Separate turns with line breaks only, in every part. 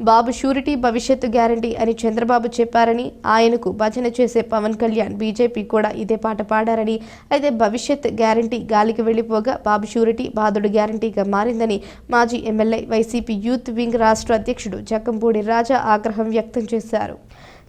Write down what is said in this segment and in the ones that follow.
బాబు surety భవిష్యత్తు guarantee అని చంద్రబాబు చెప్పారని ఆయనకు భజన చేసే పవన్ కళ్యాణ్ బీజేపీ కూడా ఇదే పాట పాడారని. అయితే భవిష్యత్ గ్యారంటీ గాలికి వెళ్ళిపోగా బాబు షూరిటీ బాధుడు గ్యారంటీగా మారిందని మాజీ ఎమ్మెల్యే వైసీపీ యూత్ వింగ్ రాష్ట్ర అధ్యక్షుడు జక్కంపూడి రాజా ఆగ్రహం వ్యక్తం చేశారు.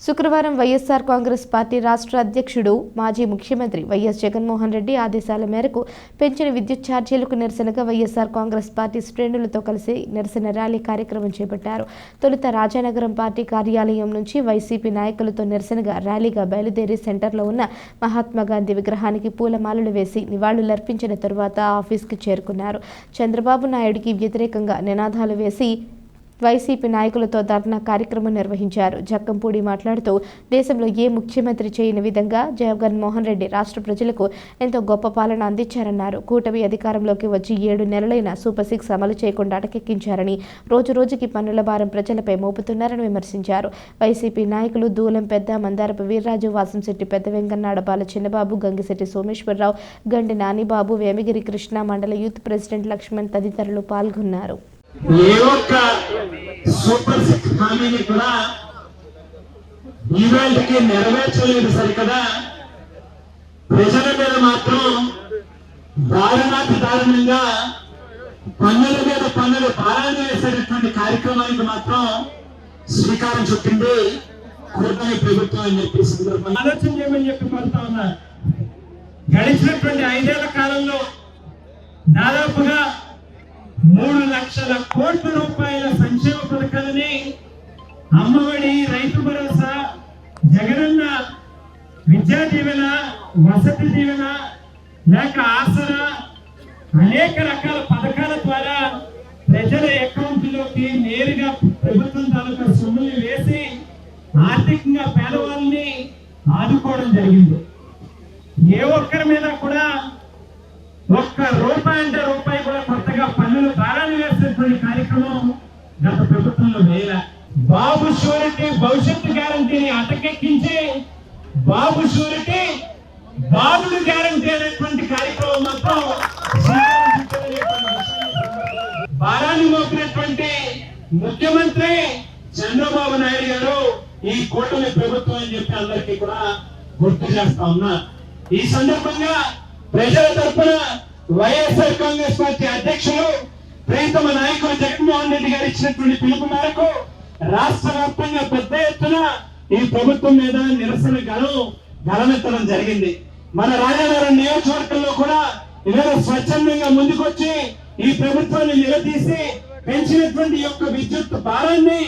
శుక్రవారం వైఎస్ఆర్ కాంగ్రెస్ పార్టీ రాష్ట్ర అధ్యక్షుడు మాజీ ముఖ్యమంత్రి వైఎస్ జగన్మోహన్ రెడ్డి ఆదేశాల మేరకు పెంచిన విద్యుత్ ఛార్జీలకు నిరసనగా వైఎస్ఆర్ కాంగ్రెస్ పార్టీ శ్రేణులతో కలిసి నిరసన ర్యాలీ కార్యక్రమం చేపట్టారు. తొలుత రాజానగరం పార్టీ కార్యాలయం నుంచి వైసీపీ నాయకులతో నిరసనగా ర్యాలీగా బయలుదేరి సెంటర్లో ఉన్న మహాత్మా గాంధీ విగ్రహానికి పూలమాలలు వేసి నివాళులర్పించిన తరువాత ఆఫీస్కి చేరుకున్నారు. చంద్రబాబు నాయుడికి వ్యతిరేకంగా నినాదాలు వేసి వైసీపీ నాయకులతో ధర్నా కార్యక్రమం నిర్వహించారు. జక్కంపూడి మాట్లాడుతూ దేశంలో ఏ ముఖ్యమంత్రి చేయని విధంగా జగన్మోహన్ రెడ్డి రాష్ట్ర ప్రజలకు ఎంతో గొప్ప పాలన అందించారన్నారు. కూటమి అధికారంలోకి వచ్చి ఏడు నెలలైన సూపర్ సిక్స్ అమలు చేయకుండా అటకెక్కించారని రోజు రోజుకి పన్నుల భారం ప్రజలపై మోపుతున్నారని విమర్శించారు. వైసీపీ నాయకులు దూలం పెద్ద మందారపు వీర్రాజు వాసంశెట్టి పెద్ద వెంకన్నడపాల చిన్నబాబు గంగిశెట్టి సోమేశ్వరరావు గండి నానిబాబు వేమిగిరి కృష్ణ మండల యూత్ ప్రెసిడెంట్ లక్ష్మణ్ తదితరులు పాల్గొన్నారు.
ఏ ఒక్క సూపర్ సిక్స్ హామీని కూడా ఈవేళకి నెరవేర్చలేదు సరికదా? ప్రజల మీద మాత్రం దారుణాతి దారుణంగా పన్నుల మీద పన్నులు భారాన్ని చేసేటటువంటి కార్యక్రమానికి మాత్రం శ్రీకారం చుట్టింది కూటమి ప్రభుత్వం అని చెప్పి ఆలోచన చేయమని చెప్పి కోరుతా ఉన్నా. గడిచినటువంటి ఐదేళ్ళ కాలంలో దాదాపుగా మూడు లక్షల కోట్ల రూపాయల సంక్షేమ పథకాలని అమ్మఒడి రైతు భరోసా జగనన్న విద్యా దీవెన వసతి దీవెన లేక ఆసరా అనేక రకాల పథకాల ద్వారా ప్రజల అకౌంట్లోకి నేరుగా ప్రభుత్వం తాలూకా సొమ్ముల్ని వేసి ఆర్థికంగా పేదవాళ్ళని ఆదుకోవడం జరిగింది. ఏ ఒక్కరి మీద కూడా ఒక్క రూపాయి అంటే రూపాయి పన్నులు భారాన్ని వేసినటువంటి కార్యక్రమం గత ప్రభుత్వంలో వేయలే. బాబు షూరిటీ భవిష్యత్తు గ్యారంటీని అటకెక్కించి బాబు షూరిటీ బాబులు గ్యారంటీ అనేటువంటి కార్యక్రమం మాత్రం భారాన్ని మోపినటువంటి ముఖ్యమంత్రి చంద్రబాబు నాయుడు గారు ఈ కూటమి ప్రభుత్వం అని చెప్పి అందరికీ కూడా గుర్తు చేస్తా ఉన్నా. ఈ సందర్భంగా ప్రజల తరపున వైఎస్ఆర్ కాంగ్రెస్ పార్టీ అధ్యక్షులు ప్రియతమ నాయకులు జగన్మోహన్ రెడ్డి గారు ఇచ్చినటువంటి పిలుపు మేరకు రాష్ట్ర వ్యాప్తంగా పెద్ద ఎత్తున ఈ ప్రభుత్వం మీద నిరసన గలం గలమెత్తడం జరిగింది. మన రాజానగరం నియోజకవర్గంలో కూడా ఇవాళ స్వచ్ఛందంగా ముందుకొచ్చి ఈ ప్రభుత్వాన్ని నిలదీసి పెంచినటువంటి యొక్క విద్యుత్ భారాన్ని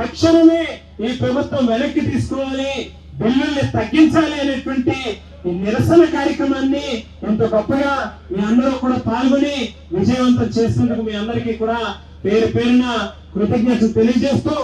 తక్షణమే ఈ ప్రభుత్వం వెనక్కి తీసుకోవాలి బిల్లుల్ని తగ్గించాలి అనేటువంటి ఈ నిరసన కార్యక్రమాన్ని ఎంత గొప్పగా మీ అందరూ కూడా పాల్గొని విజయవంతం చేసినందుకు మీ అందరికీ కూడా పేరు పేరున కృతజ్ఞతలు తెలియజేస్తూ